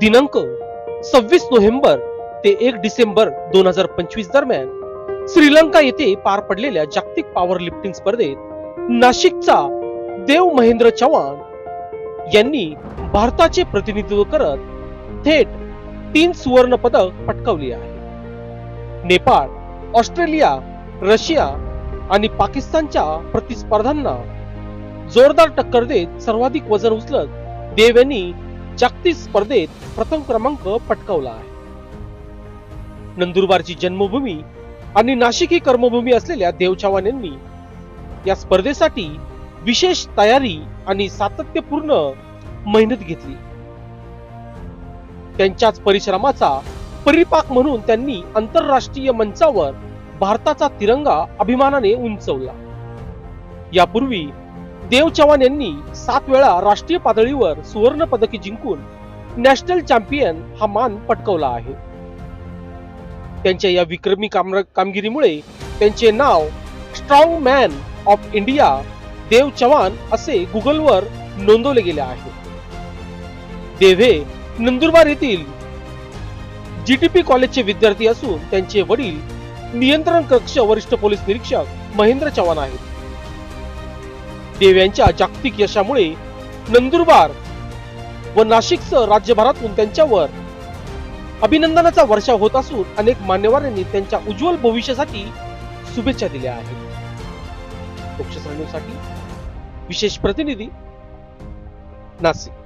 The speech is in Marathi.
दिनांक सव्वीस नोव्हेंबर ते एक डिसेंबर दोन हजार पंचवीस दरम्यान श्रीलंका येथे पार पडलेल्या जागतिक पॉवर लिफ्टिंग स्पर्धेत नाशिकचा देव महेंद्र चव्हाण यांनी भारताचे प्रतिनिधित्व करत थेट तीन सुवर्ण पदक पटकावली आहे. नेपाळ ऑस्ट्रेलिया रशिया आणि पाकिस्तानच्या प्रतिस्पर्धांना जोरदार टक्कर देत सर्वाधिक वजन उचलत देव यांनी जागतिक स्पर्धेत प्रथम क्रमांक पटकावला आहे. नंदुरबारची जन्मभूमी आणि नाशिक ही कर्मभूमी असलेल्या देव यांनी या स्पर्धेसाठी विशेष तयारी आणि सातत्यपूर्ण मेहनत घेतली. त्यांच्याच परिश्रमाचा परिपाक म्हणून त्यांनी आंतरराष्ट्रीय मंचावर भारताचा तिरंगा अभिमानाने उंचवला. यापूर्वी देव चव्हाण यांनी सात वेळा राष्ट्रीय पातळीवर सुवर्ण पदके जिंकून नॅशनल चॅम्पियन हा मान पटकवला आहे. त्यांच्या या विक्रमी कामगिरीमुळे त्यांचे नाव strong man of India Dev Chavan असे गुगलवर नोंदवले गेले आहे. देव हे नंदुरबार येथील जीटीपी कॉलेजचे विद्यार्थी असून त्यांचे वडील नियंत्रण कक्ष वरिष्ठ पोलीस निरीक्षक महेंद्र चव्हाण आहेत. देव यांच्या जागतिक यशामुळे नंदुरबार व नाशिकसह राज्यभरातून त्यांच्यावर अभिनंदनाचा वर्षाव होत असून अनेक मान्यवरांनी त्यांच्या उज्ज्वल भविष्यासाठी शुभेच्छा दिल्या आहेत. पक्ष विशेष प्रतिनिधी नाशिक.